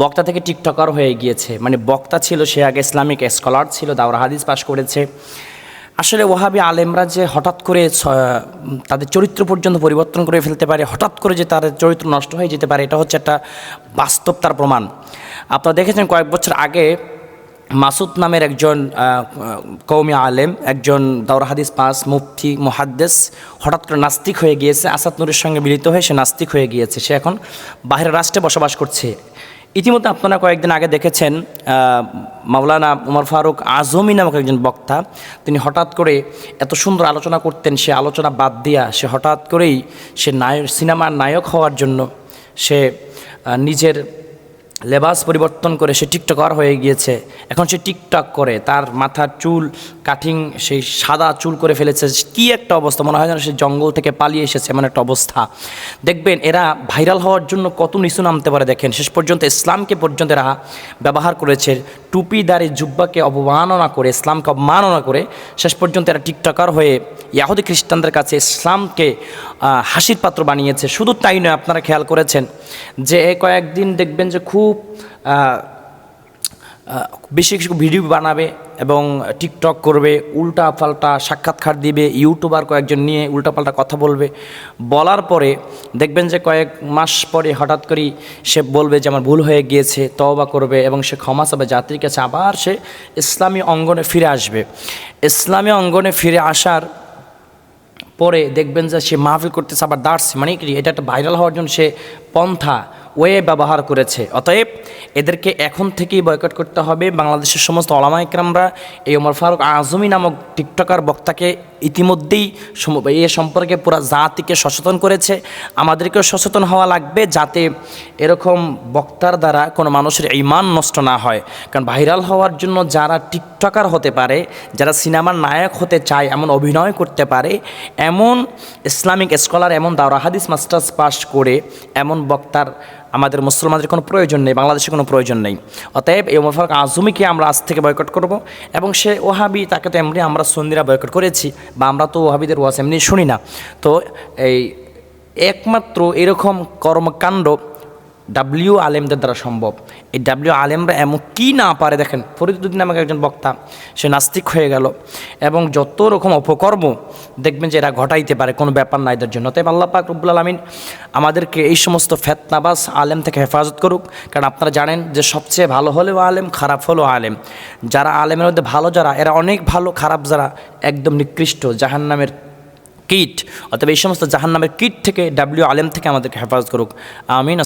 বক্তা থেকে টিকটকার হয়ে গিয়েছে। মানে বক্তা ছিল, সে আগে ইসলামিক স্কলার ছিল, দাওরা হাদিস পাশ করেছে। আসলে ওহাবি আলেমরা যে হঠাৎ করে তাদের চরিত্র পর্যন্ত পরিবর্তন করে ফেলতে পারে, হঠাৎ করে যে তাদের চরিত্র নষ্ট হয়ে যেতে পারে, এটা হচ্ছে একটা বাস্তব তার প্রমাণ। আপনারা দেখেছেন কয়েক বছর আগে মাসুদ নামের একজন কৌমি আলেম, একজন দাওরা হাদিস পাস মুফতি, মুহাদ্দেস, হঠাৎ করে নাস্তিক হয়ে গিয়েছে। আসাদ নুরের সঙ্গে মিলিত হয়ে সে নাস্তিক হয়ে গিয়েছে। সে এখন বাইরের রাষ্ট্রে বসবাস করছে। ইতিমধ্যে আপনারা কয়েকদিন আগে দেখেছেন মাওলানা উমর ফারুক আজমি নামক একজন বক্তা, তিনি হঠাৎ করে এত সুন্দর আলোচনা করতেন, সে আলোচনা বাদ দিয়া সে হঠাৎ করেই সে নায়ক, সিনেমার নায়ক হওয়ার জন্য সে নিজের লেবাস পরিবর্তন করে সে টিকটকার হয়ে গিয়েছে। এখন সে টিকটক করে, তার মাথার চুল কাটিং, সেই সাদা চুল করে ফেলেছে। কি একটা অবস্থা, মনে হয় যেন সে জঙ্গল থেকে পালিয়ে এসেছে, এমন একটা অবস্থা। দেখবেন, এরা ভাইরাল হওয়ার জন্য কত নিচু নামতে পারে, দেখেন। শেষ পর্যন্ত ইসলামকে পর্যন্ত এরা ব্যবহার করেছে টুপিদারি জুব্বাকে অবমাননা করে, ইসলামকে অবমাননা করে, শেষ পর্যন্ত এরা টিকটকার হয়ে ইয়াহুদি খ্রিস্টানদের কাছে ইসলামকে হাসির পাত্র বানিয়েছে। শুধু তাই নয়, আপনারা খেয়াল করেছেন যে এই কয়েকদিন দেখবেন যে খুব আহ, বেশি কিছু ভিডিও বানাবে এবং টিকটক করবে উল্টা পাল্টা সাক্ষাৎকার দিবে ইউটিউবার কয়েকজন নিয়ে উল্টা পাল্টা কথা বলবে। বলার পরে দেখবেন যে কয়েক মাস পরে হঠাৎ করেই সে বলবে যে আমার ভুল হয়ে গিয়েছে তওবা করবে এবং সে ক্ষমা চাবে জাতির কাছে আবার সে ইসলামী অঙ্গনে ফিরে আসবে। ইসলামী অঙ্গনে ফিরে আসার পরে দেখবেন যে সে মাহফিল করতেছে আবার দাঁড়ছে। মানে কি? এটা একটা ভাইরাল হওয়ার জন্য সে পন্থা ওয়ে ব্যবহার করেছে। অতএব এদেরকে এখন থেকেই বয়কট করতে হবে। বাংলাদেশের সমস্ত ওলামা ইকরামরা এই ওমর ফারুক আজমি নামক টিকটকার বক্তাকে ইতিমধ্যেই এ সম্পর্কে পুরো জাতিকে সচেতন করেছে। আমাদেরকেও সচেতন হওয়া লাগবে যাতে এরকম বক্তার দ্বারা কোনো মানুষের ইমান নষ্ট না হয়। কারণ ভাইরাল হওয়ার জন্য যারা টিকটকার হতে পারে, যারা সিনেমার নায়ক হতে চায়, এমন অভিনয় করতে পারে, এমন ইসলামিক স্কলার এমন দাওরা হাদিস মাস্টার্স পাস করে, এমন বক্তার আমাদের মুসলমানদের কোনো প্রয়োজন নেই, বাংলাদেশে কোনো প্রয়োজন নেই। অতএব এই ওমর আজমিকে আমরা আজ থেকে বয়কট করব এবং সে ওহাবি, তাকে তো এমনি আমরা সন্ধিরা বয়কট করেছি বা আমরা তো ওহাবিদের ওয়াজ এমনি শুনি না। তো এই একমাত্র এরকম কর্মকাণ্ড ডাব্লিউ আলেমদের দ্বারা সম্ভব। এই ডাব্লিউ আলেমরা এমন কি না পারে দেখেন ফরিদুদ্দিন নামক একজন বক্তা, সে নাস্তিক হয়ে গেল। এবং যত রকম অপকর্ম দেখবেন যে এরা ঘটাইতে পারে, কোনো ব্যাপার না এদের জন্য। তাই আল্লাহ পাক রব্বুল আলমিন আমাদেরকে এই সমস্ত ফেতনাবাস আলেম থেকে হেফাজত করুক। কারণ আপনারা জানেন যে সবচেয়ে ভালো হলেও আলেম, খারাপ হলেও আলেম। যারা আলেমের মধ্যে ভালো যারা, এরা অনেক ভালো, খারাপ যারা একদম নিকৃষ্ট জাহান্নামের কিট। অথবা এই সমস্ত জাহান্নামের কিট থেকে ডাব্লিউ আলেম থেকে আমাদেরকে হেফাজত করুক। আমিন।